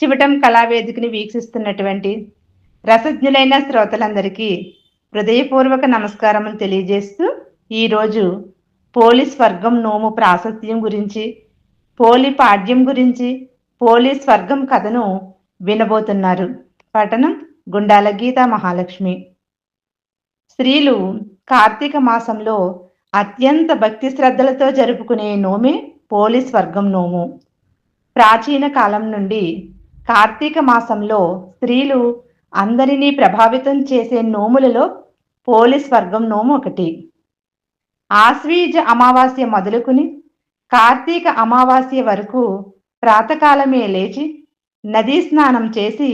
చివటం కళావేదికని వీక్షిస్తున్నటువంటి రసజ్ఞులైన శ్రోతలందరికీ హృదయపూర్వక నమస్కారములు తెలియజేస్తూ ఈరోజు పోలీస్ వర్గం నోము ప్రాశస్త్యం గురించి పోలి పాడ్యం గురించి పోలీస్ స్వర్గం కథను వినబోతున్నారు. పఠనం గుండాల గీత మహాలక్ష్మి. స్త్రీలు కార్తీక మాసంలో అత్యంత భక్తి శ్రద్ధలతో జరుపుకునే నోమే పోలీస్ వర్గం నోము. ప్రాచీన కాలం నుండి కార్తీక మాసంలో స్త్రీలు అందరినీ ప్రభావితం చేసే నోములలో పోలీస్ వర్గం నోము ఒకటి. ఆశ్వీజ అమావాస్య మొదలుకుని కార్తీక అమావాస్య వరకు ప్రాతకాలమే లేచి నదీ స్నానం చేసి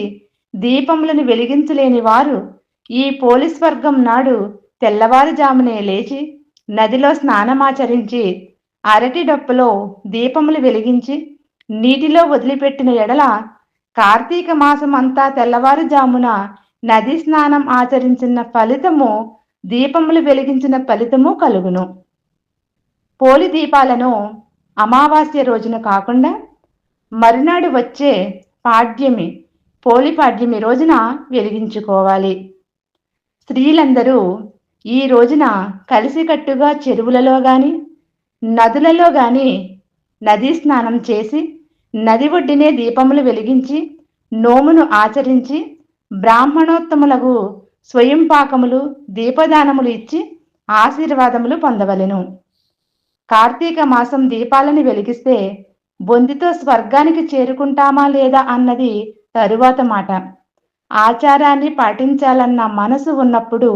దీపములను వెలిగించలేని వారు ఈ పోలీస్ వర్గం నాడు తెల్లవారుజామునే లేచి నదిలో స్నానమాచరించి అరటి డప్పులో దీపములు వెలిగించి నీటిలో వదిలిపెట్టిన ఎడల కార్తీక మాసం అంతా తెల్లవారుజామున నది స్నానం ఆచరించిన ఫలితము దీపములు వెలిగించిన ఫలితము కలుగును. పోలి దీపాలను అమావాస్య రోజున కాకుండా మరునాడు వచ్చే పాడ్యమి పోలి పాడ్యమి రోజున వెలిగించుకోవాలి. స్త్రీలందరూ ఈ రోజున కలిసికట్టుగా చెరువులలో గాని నదులలో గాని నదీ స్నానం చేసి నది ఒడ్డినే దీపములు వెలిగించి నోమును ఆచరించి బ్రాహ్మణోత్తములకు స్వయం పాకములు దీపదానములు ఇచ్చి ఆశీర్వాదములు పొందవలెను. కార్తీక మాసం దీపాలను వెలిగిస్తే బొందితో స్వర్గానికి చేరుకుంటామా లేదా అన్నది తరువాత మాట. ఆచారాన్ని పాటించాలన్న మనసు ఉన్నప్పుడు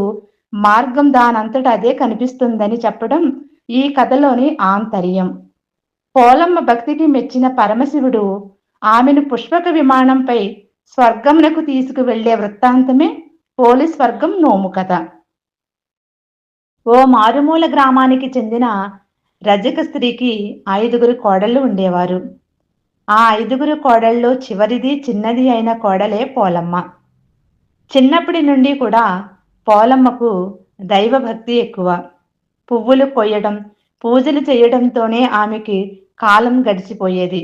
మార్గం దానంతట అదే కనిపిస్తుందని చెప్పడం ఈ కథలోని ఆంతర్యం. పోలమ్మ భక్తికి మెచ్చిన పరమశివుడు ఆమెను పుష్పక విమానంపై స్వర్గమునకు తీసుకువెళ్ళే వృత్తాంతమే పోలీస్ స్వర్గం నోము కథ. ఓ మారుమూల గ్రామానికి చెందిన రజక స్త్రీకి ఐదుగురు కోడళ్ళు ఉండేవారు. ఆ ఐదుగురు కోడళ్ళు చివరిది చిన్నది అయిన కోడలే పోలమ్మ. చిన్నప్పటి నుండి కూడా పోలమ్మకు దైవభక్తి ఎక్కువ. పువ్వులు కొయ్యడం పూజలు చేయడంతోనే ఆమెకి కాలం గడిచిపోయేది.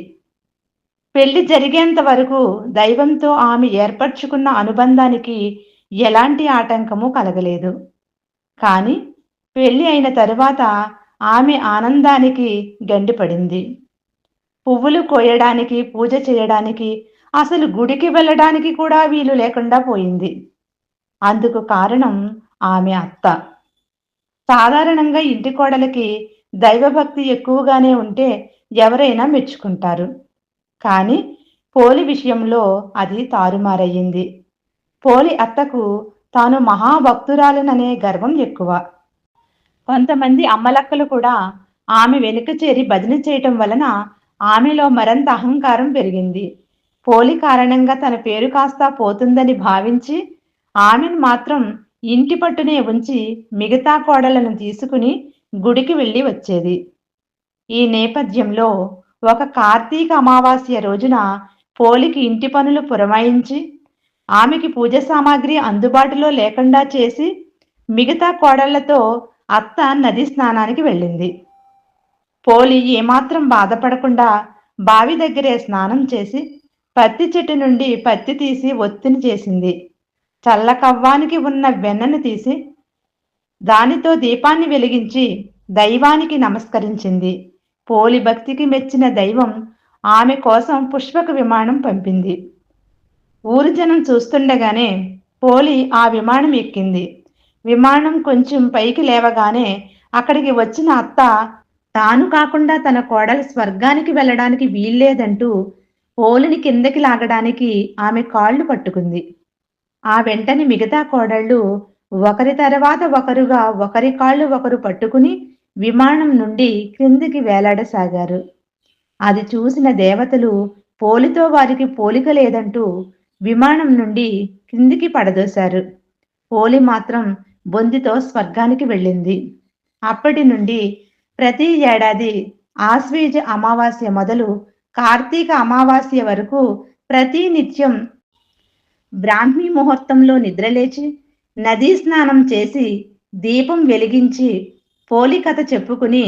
పెళ్ళి జరిగేంత వరకు దైవంతో ఆమె ఏర్పరచుకున్న అనుబంధానికి ఎలాంటి ఆటంకము కలగలేదు. కానీ పెళ్ళి అయిన తరువాత ఆమె ఆనందానికి గండిపడింది పువ్వులు కోయడానికి పూజ చేయడానికి అసలు గుడికి వెళ్ళడానికి కూడా వీలు లేకుండా పోయింది. అందుకు కారణం ఆమె అత్త. సాధారణంగా ఇంటి కోడలకి దైవభక్తి ఎక్కువగానే ఉంటే ఎవరైనా మెచ్చుకుంటారు. కానీ పోలి విషయంలో అది తారుమారయ్యింది. పోలి అత్తకు తాను మహాభక్తురాలననే గర్వం ఎక్కువ. కొంతమంది అమ్మలక్కలు కూడా ఆమె వెనుక చేరి భజన చేయటం వలన ఆమెలో మరంత అహంకారం పెరిగింది. పోలి కారణంగా తన పేరు కాస్త పోతుందని భావించి ఆమెను మాత్రం ఇంటి పట్టునే ఉంచి మిగతా కోడలను తీసుకుని గుడికి వెళ్ళి వచ్చేది. ఈ నేపథ్యంలో ఒక కార్తీక అమావాస్య రోజున పోలికి ఇంటి పనులు పురమాయించి ఆమెకి పూజ సామాగ్రి అందుబాటులో లేకుండా చేసి మిగతా కోడళ్ళతో అత్త నది స్నానానికి వెళ్ళింది. పోలి ఏమాత్రం బాధపడకుండా బావి దగ్గరే స్నానం చేసి పత్తి చెట్టు నుండి పత్తి తీసి ఒత్తిని చేసింది. చల్ల కవ్వానికి ఉన్న వెన్నను తీసి దానితో దీపాన్ని వెలిగించి దైవానికి నమస్కరించింది. పోలి భక్తికి మెచ్చిన దైవం ఆమె కోసం పుష్పక విమానం పంపింది. ఊరి జనం చూస్తుండగానే పోలి ఆ విమానం ఎక్కింది. విమానం కొంచెం పైకి లేవగానే అక్కడికి వచ్చిన అత్త తాను కాకుండా తన కోడలు స్వర్గానికి వెళ్ళడానికి వీల్లేదంటూ పోలిని కిందకి లాగడానికి ఆమె కాళ్ళు పట్టుకుంది. ఆ వెంటనే మిగతా కోడళ్ళు ఒకరి తర్వాత ఒకరుగా ఒకరి కాళ్ళు ఒకరు పట్టుకుని విమానం నుండి క్రిందికి వేలాడసాగారు. అది చూసిన దేవతలు పోలితో వారికి పోలిక లేదంటూ విమానం నుండి క్రిందికి పడదోశారు. పోలి మాత్రం బొందితో స్వర్గానికి వెళ్ళింది. అప్పటి నుండి ప్రతి ఏడాది ఆశ్వీజ అమావాస్య మొదలు కార్తీక అమావాస్య వరకు ప్రతి నిత్యం బ్రాహ్మీ ముహూర్తంలో నిద్రలేచి నదీ స్నానం చేసి దీపం వెలిగించి పోలికథ చెప్పుకుని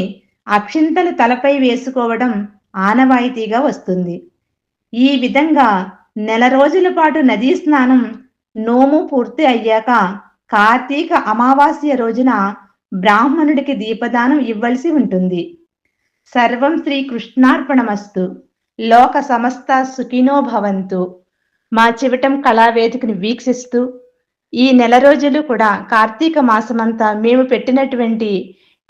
అక్షింతలు తలపై వేసుకోవడం ఆనవాయితీగా వస్తుంది. ఈ విధంగా నెల రోజుల పాటు నదీ స్నానం నోము పూర్తి అయ్యాక కార్తీక అమావాస్య రోజున బ్రాహ్మణుడికి దీపదానం ఇవ్వలసి ఉంటుంది. సర్వం శ్రీ కృష్ణార్పణమస్తు. లోక సమస్త సుఖినో భవంతు. మా చివటం కళావేదికను వీక్షిస్తూ ఈ నెల రోజులు కూడా కార్తీక మాసమంతా మేము పెట్టినటువంటి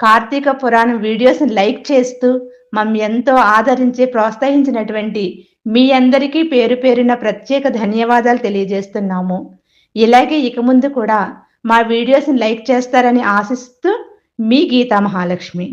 కార్తీక పురాణం వీడియోస్ని లైక్ చేస్తూ మమ్మల్ని ఎంతో ఆదరించి ప్రోత్సహించినటువంటి మీ అందరికీ పేరు పేరున ప్రత్యేక ధన్యవాదాలు తెలియజేస్తున్నాము. ఇలాగే ఇక ముందు కూడా మా వీడియోస్ని లైక్ చేస్తారని ఆశిస్తూ మీ గీతా మహాలక్ష్మి.